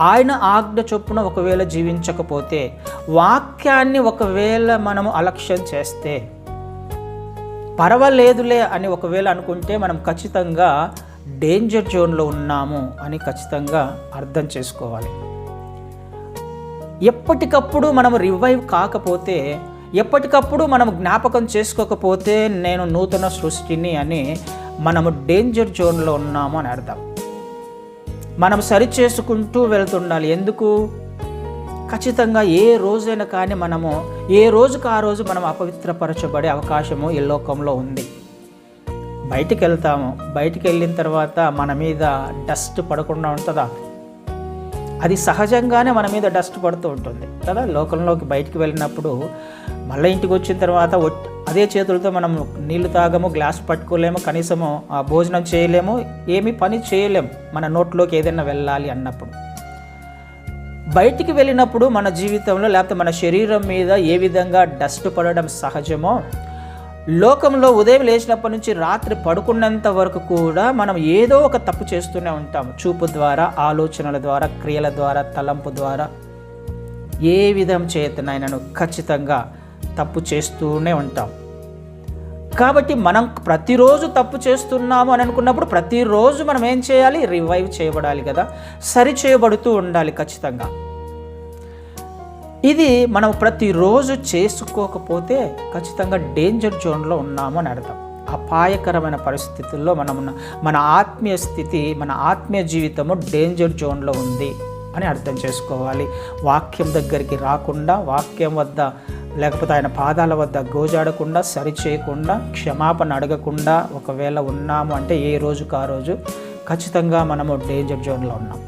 ఆయన ఆజ్ఞ చొప్పున ఒకవేళ జీవించకపోతే వాక్యాన్ని ఒకవేళ మనము అలక్ష్యం చేస్తే పర్వాలేదులే అని ఒకవేళ అనుకుంటే మనం ఖచ్చితంగా డేంజర్ జోన్లో ఉన్నాము అని ఖచ్చితంగా అర్థం చేసుకోవాలి. ఎప్పటికప్పుడు మనం రివైవ్ కాకపోతే ఎప్పటికప్పుడు మనం జ్ఞాపకం చేసుకోకపోతే నేను నూతన సృష్టిని అని మనము డేంజర్ జోన్లో ఉన్నాము అని అర్థం. మనం సరి చేసుకుంటూ వెళ్తుండాలి. ఎందుకు? ఖచ్చితంగా ఏ రోజైనా కానీ మనము ఏ రోజుకు ఆ రోజు మనం అపవిత్రపరచబడే అవకాశము ఈ లోకంలో ఉంది. బయటికి వెళ్తాము. బయటికి వెళ్ళిన తర్వాత మన మీద డస్ట్ పడకుండా ఉంటుందా? అది సహజంగానే మన మీద డస్ట్ పడుతూ ఉంటుంది కదా? లోకంలోకి బయటికి వెళ్ళినప్పుడు మళ్ళీ ఇంటికి వచ్చిన తర్వాత అదే చేతులతో మనం నీళ్ళు తాగము గ్లాస్ పట్టుకోలేము కనీసము ఆ భోజనం చేయలేము ఏమి పని చేయలేము మన నోట్లోకి ఏదైనా వెళ్ళాలి అన్నప్పుడు. బయటికి వెళ్ళినప్పుడు మన జీవితంలో లేకపోతే మన శరీరం మీద ఏ విధంగా డస్ట్ పడడం సహజమో లోకంలో ఉదయం లేచినప్పటి నుంచి రాత్రి పడుకున్నంత వరకు కూడా మనం ఏదో ఒక తప్పు చేస్తూనే ఉంటాం చూపు ద్వారా ఆలోచనల ద్వారా క్రియల ద్వారా తలంపు ద్వారా. ఏ విధం చేతనైనాను ఖచ్చితంగా తప్పు చేస్తూనే ఉంటాం. కాబట్టి మనం ప్రతిరోజు తప్పు చేస్తున్నాము అని అనుకున్నప్పుడు ప్రతిరోజు మనం ఏం చేయాలి? రివైవ్ చేయబడాలి కదా. సరి చేయబడుతూ ఉండాలి ఖచ్చితంగా. ఇది మనం ప్రతిరోజు చేసుకోకపోతే ఖచ్చితంగా డేంజర్ జోన్లో ఉన్నాము అని అర్థం. అపాయకరమైన పరిస్థితుల్లో మనం మన ఆత్మీయ స్థితి మన ఆత్మీయ జీవితము డేంజర్ జోన్లో ఉంది అని అర్థం చేసుకోవాలి. వాక్యం దగ్గరికి రాకుండా వాక్యం వద్ద లేకపోతే ఆయన పాదాల వద్ద గోజాడకుండా సరిచేయకుండా క్షమాపణ అడగకుండా ఒకవేళ ఉన్నాము అంటే ఏ రోజుకు ఆ రోజు ఖచ్చితంగా మనము డేంజర్ జోన్లో ఉన్నాం.